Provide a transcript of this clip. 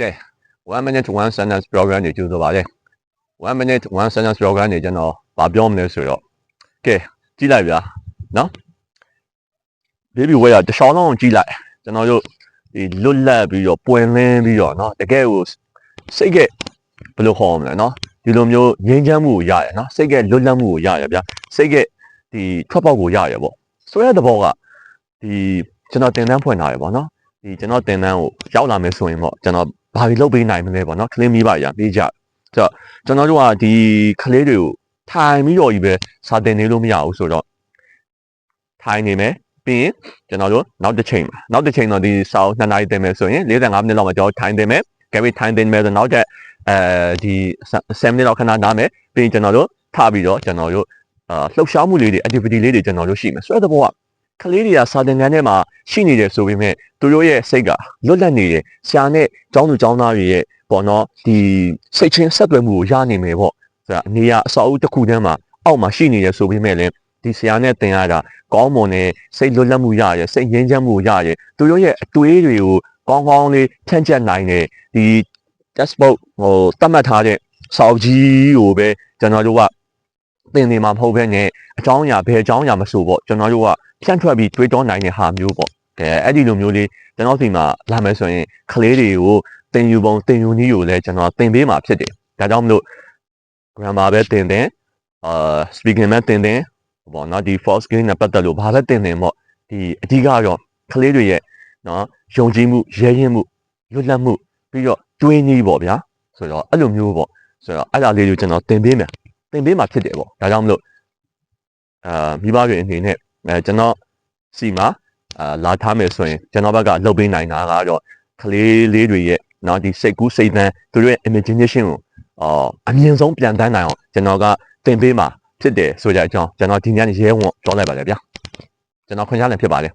ကဲ1 minute 1 sentence program တွေကျူဆိုပါလေ1 minute 1 sentence program တွေကျွန်တော်ဗာပြောမလဲဆိုတော့ကဲကြည့်လိုက်ဗျာနော် baby way တခြားလုံးကြည့်လိုက်ကျွန်တော်တို့ဒီလွတ်လပ်ပြီးတော့ပွင့်လင်းပြီးတော့နော်တကယ်ကိုစိတ်ကဘယ်လိုခေါ်မလဲနော်ဒီလိုမျိုးငြိမ်းချမ်းမှုကိုရရနော်စိတ်ကလွတ်လပ်မှုကိုရရဗျာစိတ်ကဒီထွက်ပေါက်ကိုရရပေါ့ဆိုတဲ့သဘောကဒီကျွန်တော်တင်တန်းဖွင့်ထားရပေါ့နော် ဒီကျွန်တော်တင်တန်းကိုရောက်လာမယ်ဆိုရင်ပေါ့ကျွန်တော်ဘာတွေလုပ်ပေးနိုင်မလဲပေါ့နော်ကလေးမိပါရပေးကြဆိုတော့ကျွန်တော်တို့ကဒီကလေးတွေကိုထိုင်ပြီးတော့ကြီးပဲစာတင်နေလို့မရဘူးဆိုတော့ထိုင်နေမယ်ပြီးရင်ကျွန်တော်တို့နောက်တစ်ချိန်မှာနောက်တစ်ချိန်တော့ဒီစာအုပ်2နာရီတင်မယ်ဆိုရင်45မိနစ်လောက်မှကျွန်တော်ထိုင်တင်မယ်ကဲပြီးထိုင်တင်မယ်ဆိုနောက်တဲ့အဲဒီ7မိနစ်လောက်ခဏနားမယ်ပြီးရင်ကျွန်တော်တို့ထပြီးတော့ကျွန်တော်တို့အာလှုပ်ရှားမှုလေးတွေ activity လေးတွေကျွန်တော်တို့ရှိမယ်ဆိုတဲ့ဘောက ကလေးတွေကစာတင်ခန်းထဲမှာရှိနေတယ်ဆိုပေမဲ့သူတို့ရဲ့စိတ်ကလွတ်လပ်နေတယ်ဆရာနဲ့ကျောင်းသူကျောင်းသားတွေရဲ့ပေါ့နော်ဒီစိတ်ချင်းဆက်သွယ်မှုကိုရနိုင်မယ်ပေါ့ဆိုတော့အနေရအစောအုပ်တစ်ခုတည်းမှာအောက်မှာရှိနေတယ်ဆိုပေမဲ့လည်းဒီဆရာနဲ့သင်ရတာကောင်းမွန်တဲ့စိတ်လွတ်လပ်မှုရရစိတ်ငြိမ်းချမ်းမှုရရသူတို့ရဲ့အတွေးတွေကိုကောင်းကောင်းလေးဖြန့်ကျက်နိုင်တဲ့ဒီ textbook ဟိုတတ်မှတ်ထားတဲ့စာအုပ်ကြီးကိုပဲကျွန်တော်တို့က သင်နေမှာမဟုတ်ဘဲနဲ့အကြောင်းအရာဘယ်အကြောင်းအရာမဆိုပေါ့ကျွန်တော်တို့ကဖြန့်ထွက်ပြီးတွေးတောနိုင်တဲ့ဟာမျိုးပေါ့ကဲအဲ့ဒီလိုမျိုးလေးကျွန်တော်ဒီမှာလာမယ်ဆိုရင်ကလေးတွေကိုသင်ယူပုံသင်ယူနည်းကိုလည်းကျွန်တော်သင်ပေးမှာဖြစ်တယ်ဒါကြောင့်မလို့ grammar ပဲသင်တယ်အာ speaking ပဲသင်တယ်ပေါ့နော်ဒီ false skill နဲ့ပတ်သက်လို့ဘာပဲသင်တယ်ပေါ့ဒီအဓိကတော့ကလေးတွေရဲ့နော်ယုံကြည်မှုရဲရင်မှုလွတ်လပ်မှုပြီးတော့တွေးနည်းပေါ့ဗျာဆိုတော့အဲ့လိုမျိုးပေါ့ဆိုတော့အဲ့ဒါလေးကိုကျွန်တော်သင်ပေးမယ် သင်ပေးမှာဖြစ်တယ်ပေါ့ဒါကြောင့်မလို့အာမိဘတွေအနေနဲ့အဲကျွန်တော်စီမှာအာလာထားမယ်ဆိုရင်ကျွန်တော်ဘက်ကလုပ်ပေးနိုင်တာကတော့ကလေးလေးတွေရဲ့နော်ဒီစိတ်ကူးစိတ်သန်းသူတို့ရဲ့ imagination ကိုအာအမြင့်ဆုံးပြန်တန်းနိုင်အောင်ကျွန်တော်ကသင်ပေးမှာဖြစ်တယ်ဆိုကြအကြောင်းကျွန်တော်ဒီညနေရဲဝံ့ပြောလိုက်ပါလေဗျာကျွန်တော်ခွင့်ရလည်းဖြစ်ပါလေ